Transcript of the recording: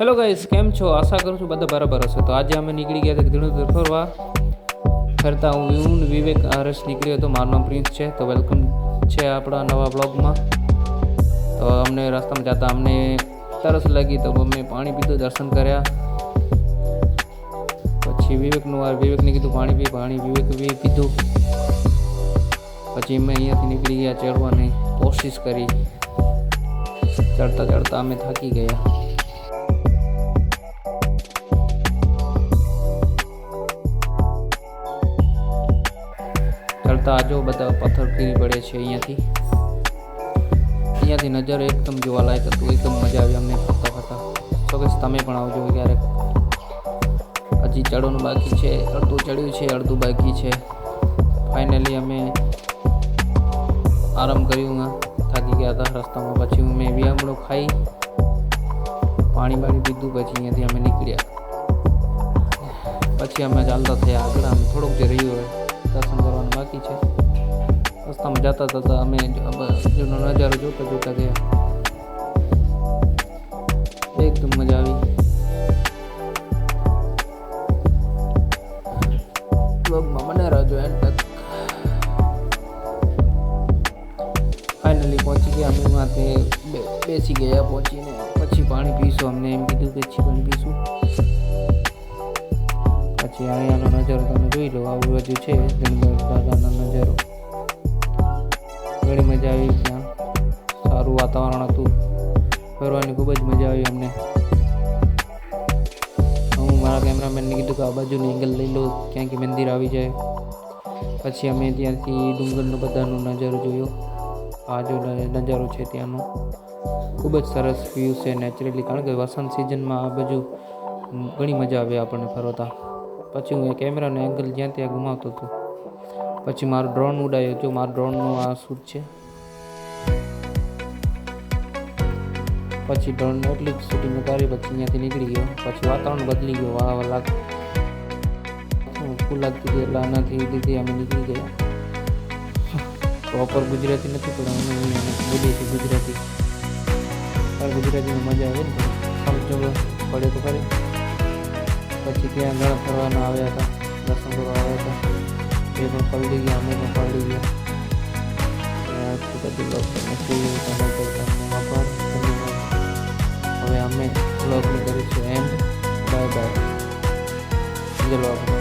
Hello guys કેમ છો? આશા કરું છું બધા બરાબર હશે. તો આજે અમે નીકળી ગયા હતા ધીણોધર ફરવા ફરતા હું વિવેક હર્ષ નીકળ્યો હતો. મારું પ્રિન્સ છે. તો વેલકમ છે આપણા નવા બ્લોગમાં. તો અમને રસ્તામાં જતા અમને તરસ લાગી તો અમે પાણી પીધું, દર્શન કર્યા. પછી વિવેકનું વાર વિવેકને કીધું, પાણી પી, પાણી વિવેક બી પીધું. પછી અમે અહીંયાથી નીકળી ગયા ચડવાની કોશિશ કરી. ચડતા ચડતા અમે થાકી ગયા. ચડતા આજો બધા પથ્થર ફીરી પડે છે અહીંયાથી. અહીંયાથી નજર એકદમ જોવાલાયક હતું. એકદમ મજા આવી અમને ફરતા ફરતા. તો કે તમે પણ આવજો ક્યારેક. હજી ચડવાનું બાકી છે. અડધું ચડ્યું છે, અડધું બાકી છે. ફાઇનલી અમે આરામ કર્યું હા. થાકી ગયા હતા રસ્તામાં. પછી મેં વિયામણો ખાઈ, પાણી બાણી પીધું, પછી અહીંયાથી અમે નીકળ્યા. પછી અમે ચાલતા થયા આગળ. અમે થોડુંક જે રહ્યું હોય, દર્શન કરવાનું બાકી છે. રસ્તામાં જતા જતા અમે જૂનો નજારો જોતા જોતા ગયા. એકદમ મજા આવી. બ્લોગમાં મને રહેજો એન્ડ તક ફાઇનલી પહોંચી ગયા અમે માથે. બેસી ગયા પહોંચીને. પછી પાણી પીશું અમને એમ કીધું કે પછી પાણી પીશું. પછી અહીંયાનો નજારો તમે જોઈ લો, આવું બધું છે દાદાનો નજારો. ઘણી મજા આવી ત્યાં. સારું વાતાવરણ હતું. ફરવાની ખૂબ જ મજા આવી અમને. હું મારા કેમેરામેનને કીધું કે આ બાજુની એંગલ લઈ લો, ક્યાંક મંદિર આવી જાય. પછી અમે ત્યાંથી ડુંગરનો બધાનો નજારો જોયો. આ જો નજારો છે ત્યાંનો. ખૂબ જ સરસ વ્યૂ છે નેચરલી કારણ કે વસંત સિઝનમાં આ બાજુ ઘણી મજા આવે આપણને ફરતા. પછી હું એ કેમેરાનો એંગલ જ્યાં ત્યાં ગુમાવતો હતો. પછી મારું ડ્રોન ઉડાયો. જો મારું ડ્રોનનું આ શૂટ છે. પછી ડ્રોન એટલી જ શૂટિંગ ઉતારી, પછી અહીંયાથી નીકળી ગયો. પછી વાતાવરણ બદલી ગયો. વાહ લાગ ફૂલ લાગતી હતી? એટલે આનાથી દીધી અમે નીકળી ગયા. પ્રોપર ગુજરાતી નથી, પણ અમે બોલીએ છીએ ગુજરાતી. ગુજરાતીમાં મજા આવે ને પડે તો ખરી. પછી ત્યાં ઘણા ફરવાના આવ્યા હતા, દર્શન કરવા આવ્યા હતા. એ પણ પલડી ગયા, અમે પણ પલડી ગયા. આભાર હવે અમે બ્લોગને કરીશું. And bye bye. ચલો આપણે